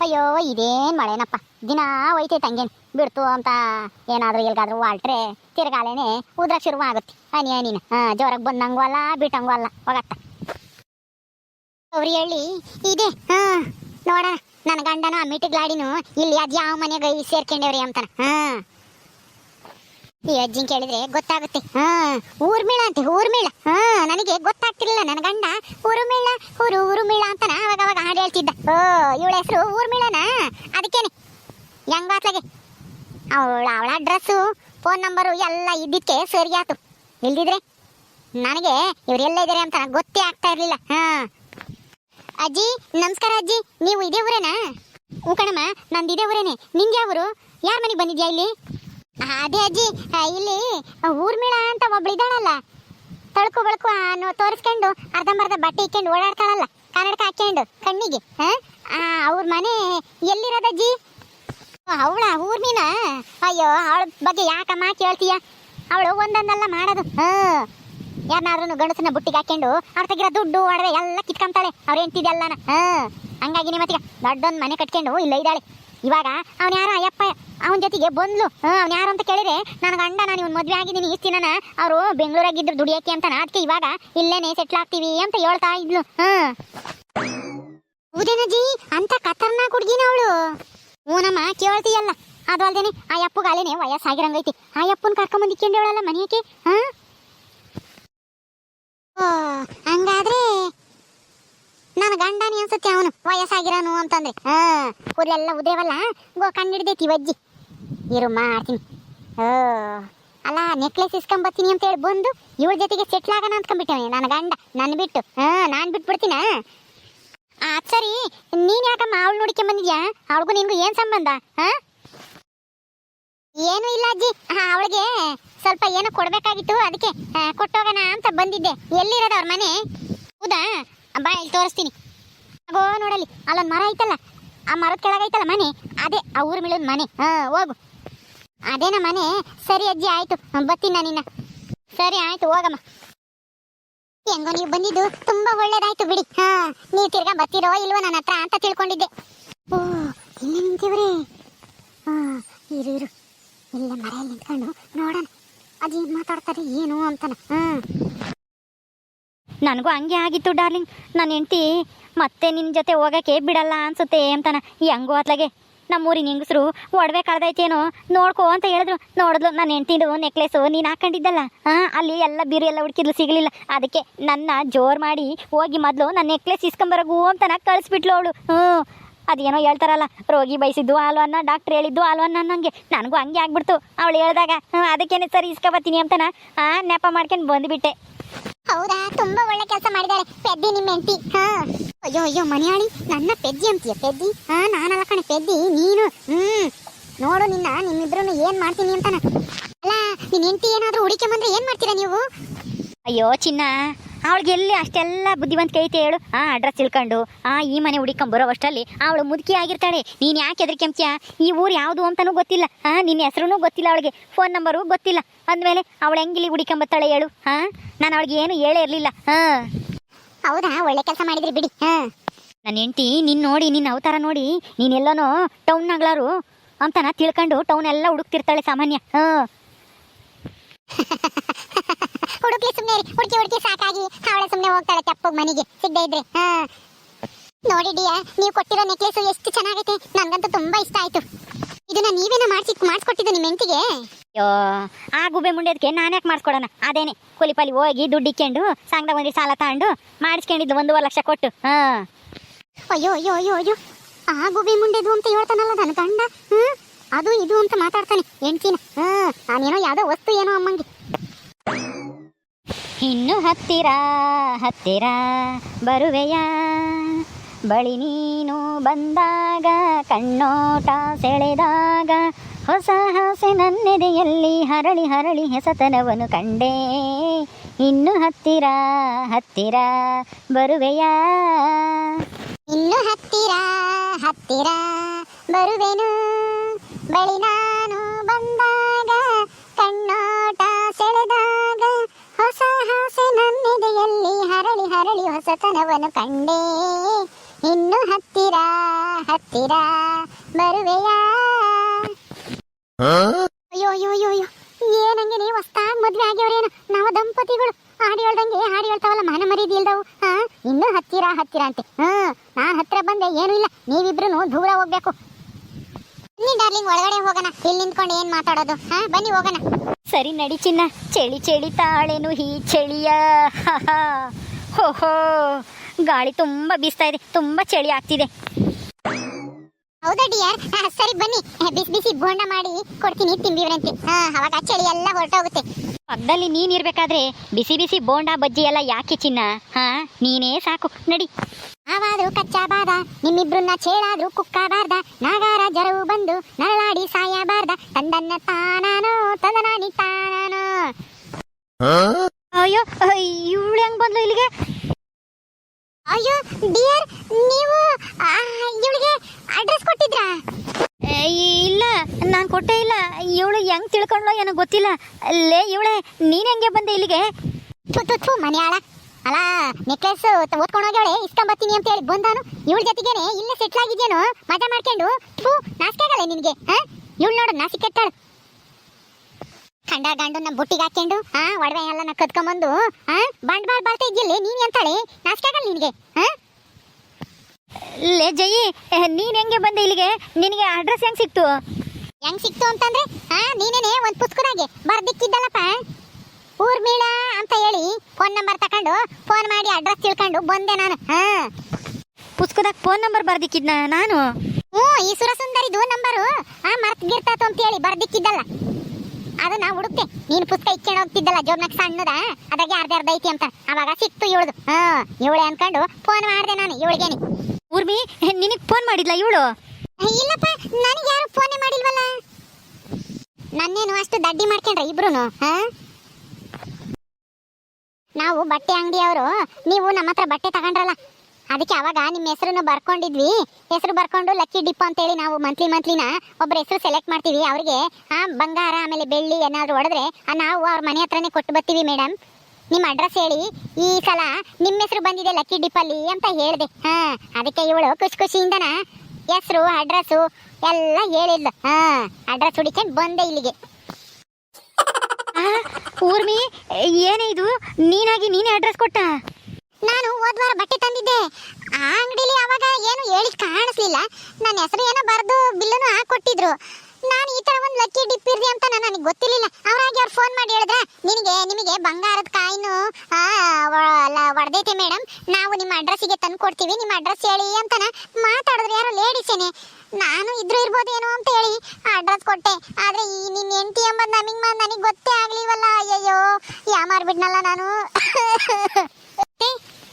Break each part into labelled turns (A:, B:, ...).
A: ಅಯ್ಯೋ, ಇದೇನ್ ಮಳೆನಪ್ಪ. ದಿನ ಒಯ್ತೈತೆ ಹಂಗೇನು ಬಿಡ್ತು ಅಂತ ಏನಾದ್ರೂ ಎಲ್ಗಾದ್ರೂ ವಾಲ್ಟ್ರೆ, ತಿರ್ಗಾಲೇನೆ ಉದ್ರ ಶುರು ಆಗುತ್ತೆ. ಹನಿ ಹನಿನ. ಹಾಂ, ಜೋರಾಗಿ ಬಂದಂಗೂ ಅಲ್ಲ, ಬಿಟ್ಟಂಗೂ ಅಲ್ಲ. ಹೋಗತ್ತ. ಅವ್ರಿ ಹೇಳಿ, ಇದೆ, ಹಾ ನೋಡ ನನ್ನ ಗಂಡನ ಮಿಟಿಗ್ಲಾಡಿನು ಇಲ್ಲಿ ಅದ್ ಯಾವ ಮನೆಗೆ ಸೇರ್ಕೊಂಡೇವ್ರಿ ಅಂತಾನೆ. ಹಾ. ಈ ಅಜ್ಜಿನ್ ಕೇಳಿದ್ರೆ ಗೊತ್ತಾಗುತ್ತೆ. ಹಾ, ಊರ್ಮಿಳ ಅಂತೆ, ಊರ್ಮಿಳ. ಹಾ, ನನಗೆ ಗೊತ್ತಾಗ್ತಿರ್ಲಿಲ್ಲ ನನ್ನ ಗಂಡ. ಊರುಮಿಳ, ಊರು, ಊರುಮಿಳ ಅಂತನ ಅವಾಗ ಅವಾಗ ಹಾಡು ಹೇಳ್ತಿದ್ದ. ಓ, ಇವಳ ಹೆಸರು ಊರ್ಮಿಳನ? ಅದಕ್ಕೇನೆ. ಹೆಂಗಾತ್ಲಗೆ ಅವಳ ಅವಳ ಅಡ್ರೆಸ್ಸು ಫೋನ್ ನಂಬರು ಎಲ್ಲ ಇದ್ದಿದ್ದಕ್ಕೆ ಸರಿ ಆತು. ಇಲ್ದಿದ್ರೆ ನನಗೆ ಇವ್ರು ಎಲ್ಲ ಇದಾರೆ ಅಂತ ಗೊತ್ತೇ ಆಗ್ತಾ ಇರ್ಲಿಲ್ಲ. ಹಾ. ಅಜ್ಜಿ, ನಮಸ್ಕಾರ ಅಜ್ಜಿ. ನೀವು ಇದೇ ಊರೇನಾ? ಹ್ಞೂ ಕಣಮ್ಮ ನಂದು ಇದೇ ಊರೇನೆ. ನಿಂಗೆ ಅವರು ಯಾರ ಮನೆಗೆ ಬಂದಿದ್ಯಾ ಇಲ್ಲಿ? ಅದೇ ಅಜ್ಜಿ. ಇಲ್ಲಿ ಊರ್ಮಿಳ ಅಂತ ಒಬ್ಳು ಇದ್ದಾಳಲ್ಲ. ತಳ್ಕು ಬಳಕು ಅನ್ನೋ ತೋರಿಸ್ಕೊಂಡು ಅರ್ಧಂಬರ್ಧ ಬಟ್ಟೆ ಇಕ್ಕೊಂಡು ಓಡಾಡ್ತಾಳಲ್ಲ. ಕನ್ನಡಕ ಹಾಕ್ಕೊಂಡು, ಕಣ್ಣಿಗೆ ಅವ್ರ ಮನೆ ಎಲ್ಲಿರೋದಜ್ಜಿ ಅವಳ ಊರ್ಮಿನ ಅಯ್ಯೋ, ಅವಳ ಬಗ್ಗೆ ಯಾಕಮ್ಮ ಕೇಳ್ತೀಯ? ಅವಳು ಒಂದೊಂದಲ್ಲ ಮಾಡೋದು, ಹ? ಯಾರನ್ನಾದ್ರೂ ಗಂಡಸನ್ನ ಬುಟ್ಟಿಗೆ ಹಾಕೊಂಡು ಅವ್ರ ತೆಗಿರೋ ದುಡ್ಡು, ಒಡವೆ ಎಲ್ಲ ಕಿತ್ಕೊಂತಾಳೆ. ಅವ್ರು ಹೆಂಡ್ತಿದೆಲ್ಲನ ಹಾ? ಹಂಗಾಗಿ ನಿಮ್ಮ ದೊಡ್ಡೊಂದು ಮನೆ ಕಟ್ಕೊಂಡು ಇಲ್ಲ ಇದ್ದಾಳೆ. ಇವಾಗ ಅವ್ನು ಯಾರು ಅಯ್ಯಪ್ಪ, ಅವನ ಜೊತೆಗೆ ಬಂದ್ಲು. ಅವ್ನು ಯಾರು ಅಂತ ಕೇಳಿದ್ರೆ ನನ್ನ ಗಂಡ, ನಾನು ಇವ್ನ ಮದುವೆ ಆಗಿದ್ದೀನಿ ಇಷ್ಟು ದಿನನ ಅವರು ಬೆಂಗಳೂರಾಗಿದ್ರು ದುಡಿಯಕ್ಕೆ ಅಂತ ಅದಕ್ಕೆ ಇವಾಗ ಇಲ್ಲೇನೆ ಸೆಟ್ಲ್ ಆಗ್ತೀವಿ ಅಂತ ಹೇಳ್ತಾ ಇದ್ಲು. ಹಾ. ಹೌದೇನಜ್ಜಿ? ಅಂತ ಖತರ್ನಾಕ್ ಹುಡುಗಿನ ಅವಳು. ಊನಮ್ಮ ಕೇಳ್ತೀಯಲ್ಲ. ಅದು ಅಲ್ದೇನೆ ಆ ಅಲ್ಲೇನೆ ವಯಸ್ಸಾಗಿರಂಗೈತಿ. ಆ ಅಪ್ಪನ ಕರ್ಕೊಂಬಂದಿಕ್ಕೊಂಡೇವಳಲ್ಲ ಮನೆಯಕ್ಕೆ? ಹಾ? ಓ, ಹಂಗಾದ್ರೆ ನನ್ನ ಗಂಡನಿ ಅನ್ಸುತ್ತೆ ಅವನು, ವಯಸ್ಸಾಗಿರೋನು ಅಂತಂದ್ರೆ. ಹಾ ಕೂದಲೆಲ್ಲ ಉದೇವಲ್ಲ ಗೋ, ಕಂಡಿಡ್ದೈತಿ ವಜ್ಜಿ. ಇರು ಮಾಡ್ತೀನಿ ಓ ಅಲ್ಲ ನೆಕ್ಲೆಸ್ ಇಸ್ಕೊಂಬತ್ತೀನಿ ಅಂತ ಹೇಳಿ ಬಂದು ಇವಳ ಜೊತೆಗೆ ಸೆಟ್ಲ್ ಆಗೋಣ ಅಂದ್ಕೊಂಡ್ಬಿಟ್ಟವೆ ನನ್ನ ಗಂಡ ನನ್ನ ಬಿಟ್ಟು. ಹಾ, ನಾನು ಬಿಟ್ಬಿಡ್ತೀನ? ಆ, ಸರಿ, ನೀನ್ ಯಾಕಮ್ಮ ಅವಳು ನೋಡಿಕೆ ಬಂದಿದ್ಯಾ? ಅವಳಿಗೂ ನಿನ್ಗೂ ಏನ್ ಸಂಬಂಧ, ಹಾ? ಏನು ಇಲ್ಲ ಅಜ್ಜಿ. ಅವಳಿಗೆ ಸ್ವಲ್ಪ ಏನೋ ಕೊಡ್ಬೇಕಾಗಿತ್ತು, ಅದಕ್ಕೆ ಕೊಟ್ಟು ಕೊಟ್ಟೋಗೋಣ ಅಂತ ಬಂದಿದ್ದೆ. ಎಲ್ಲಿರೋದು ಅವ್ರ ಮನೆ? ಹೌದಾ? ಬಾ, ಇಲ್ಲಿ ತೋರಿಸ್ತೀನಿ. ಹೋಗೋ ನೋಡಲಿ ಅಲ್ಲೊಂದು ಮರ ಐತಲ್ಲ, ಆ ಮರದ ಕೆಳಗೈತಲ್ಲ ಮನೆ? ಅದೇ, ಆ ಊರು ಮಿಳೋದು ಮನೆ. ಹಾಂ, ಹೋಗು. ಅದೇನ ಮನೆ. ಸರಿ ಅಜ್ಜಿ, ಆಯ್ತು. ಬರ್ತೀನಿ ನಾನಿನ್ನ ಸರಿ, ಆಯ್ತು, ಹೋಗಮ್ಮ. ಹೆಂಗೋ, ನೀವು ಬಂದಿದ್ದು ತುಂಬಾ ಒಳ್ಳೇದಾಯ್ತು ಬಿಡಿ. ಹಾ, ನೀವು ತಿರ್ಗಾ ಬರ್ತಿರೋ ಇಲ್ವೋ ನನ್ನ ಹತ್ರ ಅಂತ ತಿಳ್ಕೊಂಡಿದ್ದೆ. ಓ, ಇಲ್ಲಿ ನಿಂತೀವ್ರಿ. ಹಾ, ಇರು ಇರು. ಇಲ್ಲ ಮರೆಯಲ್ಲಿ ನಿಂತ್ಕೊಂಡು ನೋಡೋಣ. ಅಜ್ಜಿ ಮಾತಾಡ್ತಾರೆ, ಏನು ಅಂತಾನೆ? ಹ್ಮ್ ನನಗೂ ಹಂಗೆ ಆಗಿತ್ತು ಡಾರ್ಲಿಂಗ್ ನನ್ನ ಹೆಂಡ್ತಿ ಮತ್ತೆ ನಿನ್ನ ಜೊತೆ ಹೋಗಕ್ಕೆ ಬಿಡಲ್ಲ ಅನ್ಸುತ್ತೆ ಅಂತಾನ. ಹೆಂಗೋ ಅತ್ಲಾಗೆ. ನಮ್ಮೂರಿನ ಹೆಂಗಸರು ಒಡವೆ ಕಳ್ದೈತೇನೋ ನೋಡ್ಕೋ ಅಂತ ಹೇಳಿದ್ರು. ನೋಡಿದ್ಲು ನನ್ನ ಹೆಂಡ್ತಿದು ನೆಕ್ಲೆಸು ನೀನು ಹಾಕೊಂಡಿದ್ದಲ್ಲ. ಹಾಂ ಅಲ್ಲಿ ಎಲ್ಲ ಬೀರು ಎಲ್ಲ ಹುಡುಕಿದ್ಲು ಸಿಗಲಿಲ್ಲ. ಅದಕ್ಕೆ ನನ್ನ ಜೋರು ಮಾಡಿ ಹೋಗಿ ಮೊದಲು ನನ್ನ ನೆಕ್ಲೆಸ್ ಇಸ್ಕೊಂಬರಗು ಅಂತನ ಕಳಿಸ್ಬಿಟ್ಲು ಅವಳು. ಹ್ಞೂ. ಅದೇನೋ ಹೇಳ್ತಾರಲ್ಲ, ರೋಗಿ ಬಯಸಿದ್ದು ಹಾಲು ಅನ್ನ ಡಾಕ್ಟ್ರ್ ಹೇಳಿದ್ದು ಹಾಲು ಅನ್ನ ಅನ್ನಂಗೆ. ನನಗೂ ಹಂಗೆ ಆಗ್ಬಿಡ್ತು. ಅವಳು ಹೇಳಿದಾಗ ಅದಕ್ಕೇನೆ ಸರಿ ಇಸ್ಕೊಬತ್ತೀನಿ ಅಂತನ. ನೆಪ ಮಾಡ್ಕೊಂಡು ಬಂದುಬಿಟ್ಟೆ. ಹೌದಾ? ತುಂಬಾ ಒಳ್ಳೆ ಕೆಲಸ ಮಾಡಿದ್ದಾರೆ ಪೆದ್ದಿ ನಿಮ್ಮ ಹೆಂಡತಿ. ಹಾ. ಅಯ್ಯೋ ಅಯ್ಯೋ ಮನೆಯಾಳಿ ನನ್ನ ಪೆದ್ದಿ ಅಂತೀಯ, ಪೆದ್ದಿ? ಹಾ, ನಾನಲ್ಲ ಕಣೆ, ಪೆದ್ದಿ. ನೀನು? ಹ್ಮ್. ನೋಡು ನಿನ್ನ ನಿಮ್ಮಿಬ್ರು ಏನ್ ಮಾಡ್ತೀನಿ ಅಂತಾನ. ಅಲ್ಲ, ನಿನ್ ಹೆಂಡತಿ ಏನಾದ್ರೂ ಹುಡುಕೆ ಬಂದ್ರೆ ಏನ್ ಮಾಡ್ತೀರಾ ನೀವು? ಅಯ್ಯೋ, ಚಿನ್ನ. ಅವಳಿಗೆ ಎಲ್ಲಿ ಅಷ್ಟೆಲ್ಲ ಬುದ್ಧಿವಂತಿಕೆ ಐತೆ ಹೇಳು? ಆ ಅಡ್ರೆಸ್ ತಿಳ್ಕೊಂಡು ಆ ಈ ಮನೆ ಹುಡುಕೊಂಡ್ ಬರೋ ಅಷ್ಟರಲ್ಲಿ ಅವಳು ಮುದುಕಿ ಆಗಿರ್ತಾಳೆ. ನೀನು ಯಾಕೆ ಎದ್ರ ಕೆಂಪ್ಯ ಈ ಊರು ಯಾವುದು ಅಂತಾನೂ ಗೊತ್ತಿಲ್ಲ. ಹಾಂ ನಿನ್ನ ಹೆಸರು ಗೊತ್ತಿಲ್ಲ ಅವಳಿಗೆ. ಫೋನ್ ನಂಬರು ಗೊತ್ತಿಲ್ಲ. ಅಂದಮೇಲೆ ಅವಳು ಹೆಂಗಿಲ್ಲಿ ಹುಡುಕೊಂಬತ್ತಾಳೆ ಹೇಳು? ಹಾ ನಾನು ಅವಳಿಗೆ ಏನು ಹೇಳೇ ಇರಲಿಲ್ಲ. ಹಾ ಹೌದಾ? ಒಳ್ಳೆ ಕೆಲಸ ಮಾಡಿದ್ರಿ ಬಿಡಿ. ಹಾ ನನ್ನ ಹೆಂಡತಿ ನಿನ್ನ ನೋಡಿ ನಿನ್ನ ಅವತಾರ ನೋಡಿ ನೀನೆಲ್ಲನೋ ಟೌನ್ನಾಗ್ಲಾರು ಅಂತಾನ ತಿಳ್ಕೊಂಡು ಟೌನ್ ಎಲ್ಲ ಹುಡುಕ್ತಿರ್ತಾಳೆ ಸಾಮಾನ್ಯ. ಹಾ ಹುಡುಕ್ಲಿ ಸುಮ್ಮನೆ ಹುಡುಕಿ ಹುಡುಕಿ ಸಾಕಾಗಿ ಅವಳೆ ಸುಮ್ಮನೆ ಹೋಗ್ತಾಳೆ ತಪ್ಪು ಮನೆಗೆ. ಸಿಗದೆ ಇದ್ರೆ. ಹಾ. ನೋಡಿ ಡಿಯಾ ನೀವು ಕೊಟ್ಟಿರೋ ನೆಕ್ಲೇಸ್ ಎಷ್ಟು ಚೆನ್ನಾಗೈತೆ. ನನಗಂತೂ ತುಂಬಾ ಇಷ್ಟ ಆಯ್ತು. ಇದನ್ನ ನೀವೇನ ಮಾಡಿಸಿ ಮಾಡಿಸ್ಕೊಟ್ಟಿದ್ದು ನಿಮ್ಮ ಹೆಂಡತಿಗೆ? ಅಯ್ಯೋ ಆ ಗುಬೆ ಮುಂಡೆದಕ್ಕೆ ನಾನು ಯಾಕೆ ಮಾಡಿಸ್ಕೊಡೋಣ? ಅದೇನೆ ಕೂಲಿಪಾಲಿ ಹೋಗಿ ದುಡ್ಡು ಇಕ್ಕೊಂಡು ಸಂಘದಾಗ ಸಾಲ ತಗೊಂಡು ಮಾಡಿಸ್ಕೊಂಡಿದ್ದು ಒಂದೂವರೆ ಲಕ್ಷ ಕೊಟ್ಟು. ಹಾ. ಅಯ್ಯೋ ಅಯ್ಯೋ ಅಯ್ಯೋ ಅಯ್ಯೋ. ಆ ಗುಬೆ ಮುಂಡೆದು ಅಂತ ಹೇಳ್ತಾನಲ್ಲ ನನ್ನ ಗಂಡ ಹ್ಮ್? ಅದು ಇದು ಅಂತ ಮಾತಾಡ್ತಾನೆ ಹೆಂಡ್ತಿನ. ಹ್ಮ್ ನಾನೇನೋ ಯಾವುದೋ ವಸ್ತು ಏನೋ ಅಮ್ಮಂಗೆ. ಇನ್ನು ಹತ್ತಿರ ಹತ್ತಿರ ಬರುವೆಯ? ಬಳಿ ನೀನು ಬಂದಾಗ, ಕಣ್ಣೋಟ ಸೆಳೆದಾಗ, ಹೊಸ ಹಾಸೆ ನನ್ನೆದೆಯಲ್ಲಿ ಹರಳಿ ಹರಳಿ ಹೆಸತನವನ್ನು ಕಂಡೆ. ಇನ್ನು ಹತ್ತಿರ ಹತ್ತಿರ ಬರುವೆಯ? ಇನ್ನು ಹತ್ತಿರ ಹತ್ತಿರ ಬರುವೆನು? ಬಳಿ ಹೊಸತನವನ್ನು ಕಂಡೆ. ಇನ್ನು ಹತ್ತಿರ ಹತ್ತಿರ ಬರುವೆಯಾ? ಅಯ್ಯೋ ಅಯ್ಯೋ ಅಯ್ಯೋ ಅಯ್ಯೋ ಏನಂಗೆ ನೀವು ಹೊಸ್ತಾಗ ಮದ್ವೆ ಆಗ್ಯವ್ರೇನು? ನಾವು ದಂಪತಿಗಳು. ಹಾಡಿ ಹೇಳ್ದಂಗೆ, ಹಾಡಿ ಹೇಳ್ತಾವಲ್ಲ, ಮನ ಮರೀದಿ ಇಲ್ದವು. ಹಾ, ಇನ್ನು ಹತ್ತಿರ ಹತ್ತಿರ ಅಂತೆ. ಹ್ಮ್ ನಾನ್ ಹತ್ರ ಬಂದೆ, ಏನೂ ಇಲ್ಲ. ನೀವಿಬ್ರು ದೂರ ಹೋಗ್ಬೇಕು. ಬನ್ನಿ ಡಾರ್ಲಿಂಗ್, ಒಳಗಡೆ ಹೋಗೋಣ. ಇಲ್ಲಿ ನಿಂತ್ಕೊಂಡು ಏನ್ ಮಾತಾಡೋದು? ಹಾ, ಬನ್ನಿ ಹೋಗೋಣ.
B: ಸರಿ ನಡಿ ಚಿನ್ನ. ಚಳಿ ಚಳಿ, ತಾಳೆನು ಹೀ ಚಳಿಯ ಹೋಹೋ ಗಾಳಿ ತುಂಬಾ ಬೀಸ್ತಾ ಇದೆ ತುಂಬಾ ಚಳಿ ಆಗ್ತಿದೆ.
A: ಹೌದಾ ಡಿಯರ್ ಸರಿ ಬನ್ನಿ. ಬಿಸಿ ಬಿಸಿ ಬೋಂಡ ಮಾಡಿ ಕೊಡ್ತೀನಿ ತಿಂಬಿವ್ರಂತೆ ಹಾ ಅವಾಗ ಚಳಿ ಎಲ್ಲ ಹೊರಟೋಗುತ್ತೆ.
B: ಪಕ್ಕದಲ್ಲಿ ನೀನ್ ಇರ್ಬೇಕಾದ್ರೆ ಬಿಸಿ ಬಿಸಿ ಬೋಂಡಾ ಬಜ್ಜಿ ಎಲ್ಲ ಯಾಕೆ ಚಿನ್ನ? ಹಾ ನೀನೇ ಸಾಕು ನಡಿ.
A: ಆವಾದ್ರು ಬಾದ ನಿಮ್ಮಿಬ್ರನ್ನ ಚೇಳಾದ್ರು ಕುಕ್ಕಾಬಾರ್ದ ನಾಗಾರ ಜರವು ಬಂದು ನರಳಾಡಿ ಸಾಯಬಾರ್ದ ತಂದನ್ನ ತಾನಾನೋ ತಂದನಾನಿ ತಾನಾನೋ.
B: ಅಯ್ಯೋ ಇವಳು ಹೆಂಗ್ ಬಂದ್ಲು ಇಲ್ಲಿಗೆ?
A: ಅಯ್ಯೋ ಡಿಯರ್ ನೀವು ಇವಳಿಗೆ ಅಡ್ರೆಸ್ ಕೊಟ್ಟಿದ್ರಾ?
B: ಇಲ್ಲ, ನಾನ್ ಕೊಟ್ಟೆ ಇಲ್ಲ. ಇವಳು ಹೆಂಗ್ ತಿಳ್ಕೊಂಡ್ಲೋ ಏನೋ ಗೊತ್ತಿಲ್ಲ. ಲೇ, ಇವಳೆ, ನೀನ್ ಹೆಂಗೆ ಬಂದೆ ಇಲ್ಲಿಗೆ?
A: ಥು ಥು ಮನ್ಯಾಳ. ಅಲ್ಲ ನೆಕ್ಲೆಸ್ ಓದ್ಕೊಂಡು ಹೋಗ್ಯಾಳೆ, ಇಸ್ಕೊಂಬತ್ತೀನಿ ಅಂತ ಹೇಳಿ ಬಂದಾನು. ಇವಳ ಜೊತೆಗೇನೆ ಇಲ್ಲೇ ಸೆಟ್ಲ್ ಆಗಿದ್ಯೇನು, ಮಜಾ ಮಾಡ್ಕೊಂಡು? ಥೂ ನಾಚಿಕಾಗಲ್ಲ ನಿನ್ಗೆ, ಹಾ? ಇವಳು ನೋಡು ನಾಚಿಕೆಟ್ಟಾಳು ಕಂಡ ಗಂಡು ನಮ್ಮ ಬುಟ್ಟಿಗೆ ಹಾಕೊಂಡು ಹಾ ಒಡವೆ ಎಲ್ಲ ನಾ ಕದ್ಕೊಂಬಂದು ಹಾ ಬಾಳ್ ಬಾಳ್ತಾ ಇದ್ದಿಲ್ಲ ನೀನ್ ಎಂತಾಳೆ? ನಾಚಿಕಾಗಲ್ಲ ನಿನ್ಗೆ ಹಾ?
B: ಲೇ ಜಯಿ ನೀನ್ ಹೆಂಗೆ ಬಂದೆ ಇಲ್ಲಿಗೆ? ನಿನಗೆ ಅಡ್ರೆಸ್ ಹೆಂಗ್ ಸಿಕ್ತು?
A: ಹೆಂಗ್ ಸಿಕ್ತು ಅಂತಂದ್ರೆ ಹಾ ನೀನೇನೆ ಒಂದ್ ಪುಸ್ತಕದಾಗೆ ಬರ್ದಿಕ್ಕಿದ್ದಲ್ಲಪ್ಪ. ಊರ್ಮಿಳ ಅಂತ ಹೇಳಿ ಫೋನ್ ನಂಬರ್ ತಕೊಂಡು ಫೋನ್ ಮಾಡಿ ಅಡ್ರೆಸ್ ತಿಳ್ಕೊಂಡು ಬಂದೆ ನಾನು ಹಾ.
B: ಪುಸ್ತಕದಾಗ ಫೋನ್ ನಂಬರ್ ಬರ್ದಿಕ್ಕಿದ್ನ ನಾನು?
A: ಹ್ಞೂ ಈ ಸುರಸುಂದರಿದು ನಂಬರು ಆ ಮರ್ತ್ ಗಿರ್ತಾತು ಅಂತ ಹೇಳಿ ಬರ್ದಿಕ್ಕಿದ್ದಲ್ಲ. ಅದು ನಾ ಹುಡುಕ್ತೆ. ನೀನು ಪುಸ್ತಕ ಇಕ್ಕೊಂಡು ಹೋಗ್ತಿದ್ದಲ್ಲ ಜೋಬ್ನಾಗ ಸಣ್ಣದ? ಅದಾಗೆ ಅರ್ಧ ಅರ್ಧ ಐತಿ ಅಂತ. ಅವಾಗ ಸಿಕ್ತು ಇವಳದು. ಹ ಇವಳೆ ಅನ್ಕೊಂಡು ಫೋನ್ ಮಾಡಿದೆ ನಾನು ಇವಳಿಗೇನಿ
B: ಊರ್ಮಿ ನಿನಗ್ ಫೋನ್ ಮಾಡಿದ್ಲಾ ಇವಳು?
A: ಇಲ್ಲಪ್ಪ ನನಗೆ ಯಾರು ಫೋನೇ ಮಾಡಿಲ್ವಲ್ಲ? ನನ್ನೇನು ಅಷ್ಟು ದಡ್ಡಿ ಮಾಡ್ಕೊಂಡ್ರೆ ಇಬ್ರು ಹಾ? ನಾವು ಬಟ್ಟೆ ಅಂಗಡಿಯವರು ನೀವು ನಮ್ಮ ಹತ್ರ ಬಟ್ಟೆ ತಗೊಂಡ್ರಲ್ಲ ಅದಕ್ಕೆ ಅವಾಗ ನಿಮ್ಮ ಹೆಸರನ್ನು ಬರ್ಕೊಂಡಿದ್ವಿ. ಹೆಸರು ಬರ್ಕೊಂಡು ಲಕ್ಕಿ ಡಿಪ್ ಅಂತೇಳಿ ನಾವು ಮಂತ್ಲಿ ಮಂತ್ಲಿನ ಒಬ್ಬರ ಹೆಸರು ಸೆಲೆಕ್ಟ್ ಮಾಡ್ತೀವಿ. ಅವ್ರಿಗೆ ಆ ಬಂಗಾರ ಆಮೇಲೆ ಬೆಳ್ಳಿ ಏನಾದರೂ ಹೊಡೆದ್ರೆ ಆ ನಾವು ಅವ್ರ ಮನೆ ಹತ್ರನೇ ಕೊಟ್ಟು ಬರ್ತೀವಿ ಮೇಡಮ್ ನಿಮ್ಮ ಅಡ್ರೆಸ್ ಹೇಳಿ. ಈ ಸಲ ನಿಮ್ಮ ಹೆಸರು ಬಂದಿದೆ ಲಕ್ಕಿ ಡಿಪ್ಪಲ್ಲಿ ಅಂತ ಹೇಳಿದೆ. ಹಾ ಅದಕ್ಕೆ ಇವಳು ಖುಷಿ ಖುಷಿಯಿಂದನ ಹೆಸರು ಅಡ್ರೆಸ್ಸು ಎಲ್ಲ ಹೇಳಿಲ್ಲ ಹಾ ಅಡ್ರೆಸ್ ಹುಡಿಕೊಂಡು ಬಂದೆ ಇಲ್ಲಿಗೆ.
B: ಆ, ಊರ್ಮಿ ಏನೇ ಇದು? ನೀನಾಗಿ ನೀನೇ ಅಡ್ರೆಸ್ ಕೊಟ್ಟ?
A: ನಾನು ಬಟ್ಟೆ ತಂದಿದ್ದೆ. ಆ ಅಂಗಡಿಲಿ ಅವಾಗ ಏನು ಹೇಳಿ ಕಾಣಿಸ್ಲಿಲ್ಲ. ನನ್ನ ಹೆಸರು ಏನೋ ಬರೆದು ಬಿಲ್ಲನ್ನು ಹಾಕೊಟ್ಟಿದ್ರು. ನಾನು ಈ ತರ ಒಂದು ಲಕ್ಕಿ ಡಿಪ್ ಇರ್ದಿ ಅಂತ ನನಗೆ ಗೊತ್ತಿರಲಿಲ್ಲ. ಅವರಾಗಿ ಅವ್ರು ಫೋನ್ ಮಾಡಿ ಹೇಳಿದ್ರೆ, ನಿನಗೆ, ನಿಮಗೆ ಬಂಗಾರದ ಕಾಯಿನು ಒಡ್ದೈತೆ ಮೇಡಮ್ ನಾವು ನಿಮ್ಮ ಅಡ್ರೆಸ್ಸಿಗೆ ತಂದು ಕೊಡ್ತೀವಿ. ನಿಮ್ಮ ಅಡ್ರೆಸ್ ಹೇಳಿ ಅಂತನ ಮಾತಾಡಿದ್ರು. ಯಾರೋ ಲೇಡೀಸೇನೆ ನಾನು ಇದ್ರು ಇರ್ಬೋದೇನೋ ಅಂತ ಹೇಳಿ ಅಡ್ರೆಸ್ ಕೊಟ್ಟೆ. ಆದ್ರೆ ಈ ನಿನ್ನ ಹೆಂಡತಿ ಎಂಬುದು ನಮಗೆ ನನಗೆ ಗೊತ್ತೇ ಆಗ್ಲಿವಲ್ಲ. ಅಯ್ಯಯ್ಯೋ ಯಾಮಾರ್ಬಿಟ್ನಲ್ಲ ನಾನು. ಮತ್ತೆ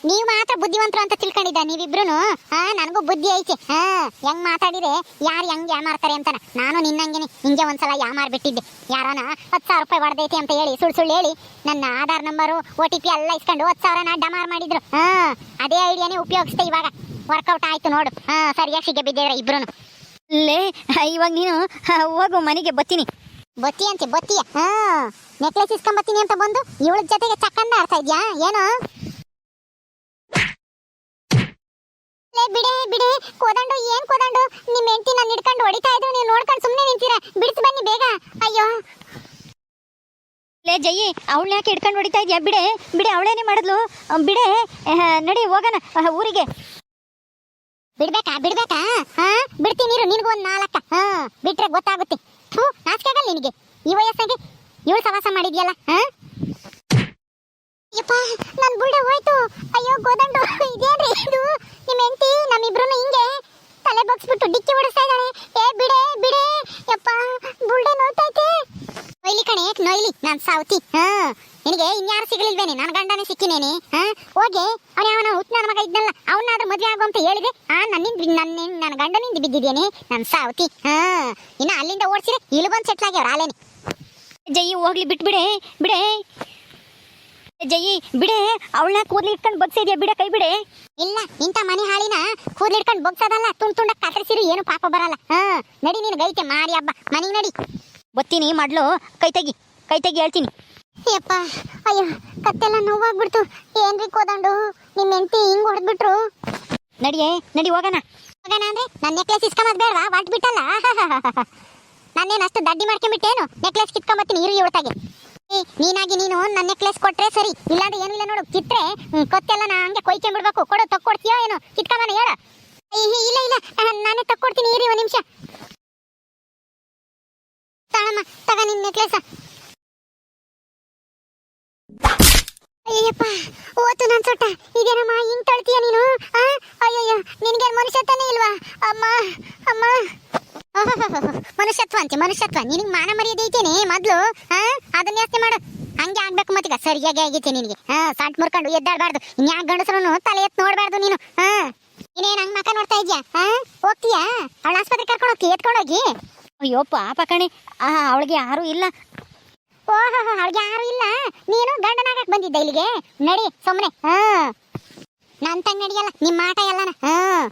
A: ನೀವು ಮಾತ್ರ ಬುದ್ಧಿವಂತರು ಅಂತ ತಿಳ್ಕೊಂಡಿದ್ದ ನೀವಿಬ್ರು ಹಾ ನನಗೂ ಬುದ್ಧಿ ಐತಿ. ಹಾ ಹೆಂಗ್ ಮಾತಾಡಿದ್ರೆ ಯಾರು ಹೆಂಗ್ ಯಾಮಾರ್ತಾರೆ ಅಂತ ನಾನು ನಿನ್ನಂಗೆನೆ ಹಿಂಗೆ ಒಂದ್ಸಲ ಯಾಮಾರ್ ಬಿಟ್ಟಿದ್ದೆ ಯಾರನ ಹತ್ ಸಾವಿರ ರೂಪಾಯಿ ಹೊಡೆದೈತಿ ಅಂತ ಹೇಳಿ ಸುಳ್ ಸುಳ್ಳು ಹೇಳಿ ನನ್ನ Aadhaar number O T P ಎಲ್ಲ ಇಸ್ಕೊಂಡು ಹತ್ತು ಸಾವಿರನ ಡಮಾರ್ ಮಾಡಿದ್ರು. ಹಾ ಅದೇ ಐಡಿಯಾನೇ ಉಪಯೋಗಿಸ್ತೆ ಇವಾಗ. ವರ್ಕೌಟ್ ಆಯ್ತು ನೋಡು. ಹಾ ಸರಿಯಾಗಿ ಸಿಗೆ ಬಿದ್ದೇವ್ರೆ ಇಬ್ರು
B: ಲೇ ಇವಾಗ ನೀನು ಹೋಗು ಮನೆಗೆ ಬತ್ತೀನಿ.
A: ಬತ್ತಿ ಅಂತೆ ಬತ್ತಿಯ ಹಾ ನೆಕ್ಲೆಸ್ ಇಸ್ಕೊಂಬತ್ತೀನಿ ಅಂತ ಬಂದು ಇವಳ ಜೊತೆಗೆ ಚಕ್ಕಂದ ಆಡ್ತಾ ಇದ್ಯಾ? ಏನು? ಲೇ ಬಿಡೆ ಬಿಡೆ. ಕೋದಂಡು, ಏನ್ ಕೋದಂಡು? ನಿಮ್ಮ ಹೆಂಡತಿ ನಾನು ಹಿಡ್ಕೊಂಡು ಹೊಡಿತಾ ಇದ್ರು, ನೀವು ನೋಡ್ಕೊಂಡು ಸುಮ್ಮನೆ ನಿಂತೀರಾ. ಬಿಡಿಸಿ ಬನ್ನಿ ಬೇಗ. ಅಯ್ಯೋ.
B: ಲೇ, ಜಯಿ, ಅವಳನ್ನ ಯಾಕೆ ಹಿಡ್ಕೊಂಡು ಹೊಡಿತಾ ಇದೆಯಾ? ಬಿಡೆ ಬಿಡೆ ಅವಳೇನೆ ಮಾಡಿದ್ಲು. ಬಿಡೆ ನಡಿ, ಹೋಗೋಣ. ಊರಿಗೆ.
A: ಬಿಡ್ಬೇಕಾ ಬಿಡ್ಬೇಕಾ? ಹಾ? ಬಿಡ್ತೀನಿ ನೀರು ನಿನಗೂ ಒಂದು ನಾಲ್ಕ ಹಾ, ಬಿಟ್ರೆ ಗೊತ್ತಾಗುತ್ತೆ. ಹ್ಞೂ ನಾಚಿಕೆ ಆಗಲ್ಲ ನಿನಗೆ. ಈ ವಯಸ್ಸಾಗಿ ಇವಳು ಸವಾಸ ಮಾಡಿದ್ಯಲ್ಲ, ಹಾ? ಯಪ್ಪ ನನ್ನ ಬುಲ್ಡೆ ಹೋಯ್ತು. ಅಯ್ಯೋ, ಗೋದಂಡು, ಇದೇನ್ರಿ ಇದು? ನಿಮ್ಮ ಹೆಂಡತಿ ನಮ್ಮಿಬ್ರು ಹಿಂಗೆ ತಲೆ ಬಗ್ಸ್ಬಿಟ್ಟು ಡಿಕ್ಕಿ ಹೊಡಿಸ್ತಾ ಇದ್ದಾಳೆ. ಏ, ಬಿಡೆ ಬಿಡೆ. ಯಪ್ಪ, ಬುಲ್ಡೆ ನೋಯ್ತೈತೆ. ನೊಯ್ಲಿ ಕಣೆ ನೊಯ್ಲಿ? ನಾನು ಸಾವತಿ, ಹಾ. ನಿನಗೆ ಇನ್ಯಾರು ಸಿಗಲಿಲ್ವೇನೆ? ನನ್ನ ಗಂಡನೇ ಸಿಕ್ಕಿನೇನೆ, ಹಾ? ಹೋಗಿ. ಅವ್ನು ಅವನ ಹುಟ್ಟು ನನ್ನ ಮಗ ಇದ್ನಲ್ಲ, ಅವನಾದ್ರೂ ಮದುವೆ ಆಗು ಅಂತ ಹೇಳಿದೆ. ಆ, ನನ್ನಿಂದ ನನ್ನ ನನ್ನ ಗಂಡನಿಂದ ಬಿದ್ದಿದ್ದೇನೆ, ನಾನು ಸಾವತಿ, ಹಾ. ಇನ್ನ ಅಲ್ಲಿಂದ ಓಡಿಸಿದ್ರೆ ಇಲ್ಲಿ ಬಂದು ಸೆಟ್ಲ್ ಆಗ್ಯಾವ್ರ ಆಲೇನೆ
B: ಜೈ ಹೋಗ್ಲಿ, ಬಿಟ್ಬಿಡೆ, ಬಿಡೆ. ಜಯಿ ಬಿಡೆ ಅವಳನ್ನ ಕೂದಲು ಇಟ್ಕೊಂಡು ಬಗ್ಸಿದ್ಯಾ? ಬಿಡೆ ಕೈ ಬಿಡೆ.
A: ಇಲ್ಲ ಇಂಥ ಮನೆ ಹಾಳಿನ ಕೂದ್ಲಿ ಇಟ್ಕೊಂಡು ಬಗ್ಸೋದಲ್ಲ ತುಂಡ್ ತುಂಡ ಕತ್ತರಿಸಿರು ಏನು ಪಾಪ ಬರಲ್ಲ. ಹಾ ನಡಿ ನೀನು ಗೈತೆ ಮಾರಿ ಹಬ್ಬ ಮನೆಗೆ ನಡಿ.
B: ಬತ್ತೀನಿ ಮಾಡ್ಲು. ಕೈ ತೆಗಿ ಕೈ ತೆಗಿ ಹೇಳ್ತೀನಿ.
A: ಯಪ್ಪ ಅಯ್ಯೋ ಕತ್ತೆಲ್ಲ ನೋವಾಗ್ಬಿಡ್ತು. ಏನ್ರಿ ಕೋದಂಡು? ನಿಮ್ಮ ಹೆಂಡತಿ ಹಿಂಗ್ ಹೊಡೆದ್ಬಿಟ್ರು?
B: ನಡಿಯೇ ನಡಿ ಹೋಗೋಣ.
A: ಹೋಗೋಣ ಅಂದ್ರೆ ನನ್ನ ನೆಕ್ಲೆಸ್ ಇಸ್ಕೊಂಬದ್ ಬೇಡವಾ? ವಾಟ್ ಬಿಟ್ಟಲ್ಲ ನಾನೇನು ಅಷ್ಟು ದಡ್ಡಿ ಮಾಡ್ಕೊಂಬಿಟ್ಟೇನು ನೆಕ್ಲೆಸ್ ಕಿತ್ಕೊಂಬತ್ತೀನಿ ಇರು ಇವತ್ತಾಗೆ ನೀನಾಗಿ ನೀನು ನನ್ನ ನೆಕ್ಲೆಸ್ ಕೊಟ್ರೆ ಸರಿ. ಇಲ್ಲಾಂದ್ರೆ ಏನಿಲ್ಲ ನೋಡು. ಕಿತ್ರೆ ಕೊತ್ತೆಲ್ಲ ನಾ ಹಂಗೆ ಕೊಯ್ಕೊಂಡ್ಬಿಡ್ಬೇಕು ಕೊಡು, ತಕ್ಕೊಡ್ತೀಯೋ ಏನು? ಕಿತ್ಕೊಂಬನ ಹೇಳ. ಇಲ್ಲ ಇಲ್ಲ. ನಾನೇ ತಕ್ಕೊಡ್ತೀನಿ. ಇರಿ ಒಂದು ನಿಮಿಷ. ತಳಮ್ಮ ತಗ ನಿನ್ ನೆಕ್ಲೆಸ ಅಯ್ಯಪ್ಪ ಓತು ನನ್ನ ಸೊಟ್ಟ. ಇದೇನಮ್ಮ, ಹಿಂಗ್ ತೊಳ್ತೀಯ ನೀನು? ಅಯ್ಯಯ್ಯೋ ನಿನಗೆ ಮನುಷ್ಯತ್ವನೇ ಇಲ್ವಾ? ಅಮ್ಮ ಅಮ್ಮ. ಮನುಷ್ಯತ್ವ ಅಂತೆ, ಮನುಷ್ಯತ್ವ. ನಿನಗೆ ಮಾನ ಮರ್ಯಾದೆ ಐತೇನೆ ಮೊದಲು? ಅದನ್ನ ಯಾಕೆ ಮಾಡು. ಹಂಗೆ ಆಗ್ಬೇಕು ಮತ್ತೀಗ. ಸರಿಯಾಗಿ ಆಗೈತೆ ನಿನಗೆ. ಹಾ, ಸಾಟ್ ಮುರ್ಕೊಂಡು ಎದ್ದಾಡಬಾರ್ದು. ಇನ್ಯಾಗ ಗಂಡಸ್ರು ತಲೆ ಎತ್ತು ನೋಡಬಾರ್ದು ನೀನು. ಹಾ? ಇನ್ನೇನ್ ಹಂಗೆ ಮಕ ನೋಡ್ತಾ ಇದ್ಯಾ? ಹಾ? ಹೋಗ್ತೀಯಾ? ಅವಳ ಆಸ್ಪತ್ರೆ ಕರ್ಕೊಂಡು ಹೋಗ್ತಿ ಎತ್ಕೊಂಡೋಗಿ?
B: ಅಯ್ಯೋ, ಪಾಪ ಕಣೆ. ಅವಳಿಗೆ ಯಾರೂ ಇಲ್ಲ.
A: ಓಹೋ ಅವಳಿಗೆ ಯಾರು ಇಲ್ಲ. ನೀನು ಗಂಡನಾಗಕ್ಕೆ ಬಂದಿದ್ದ ಇಲ್ಲಿಗೆ? ನಡಿ ಸುಮ್ಮನೆ ಹಾ. ನನ್ನ ತಂಗ ನಡಿಯಲ್ಲ ನಿಮ್ಮ ಆಟ ಎಲ್ಲನ? ಹಾ.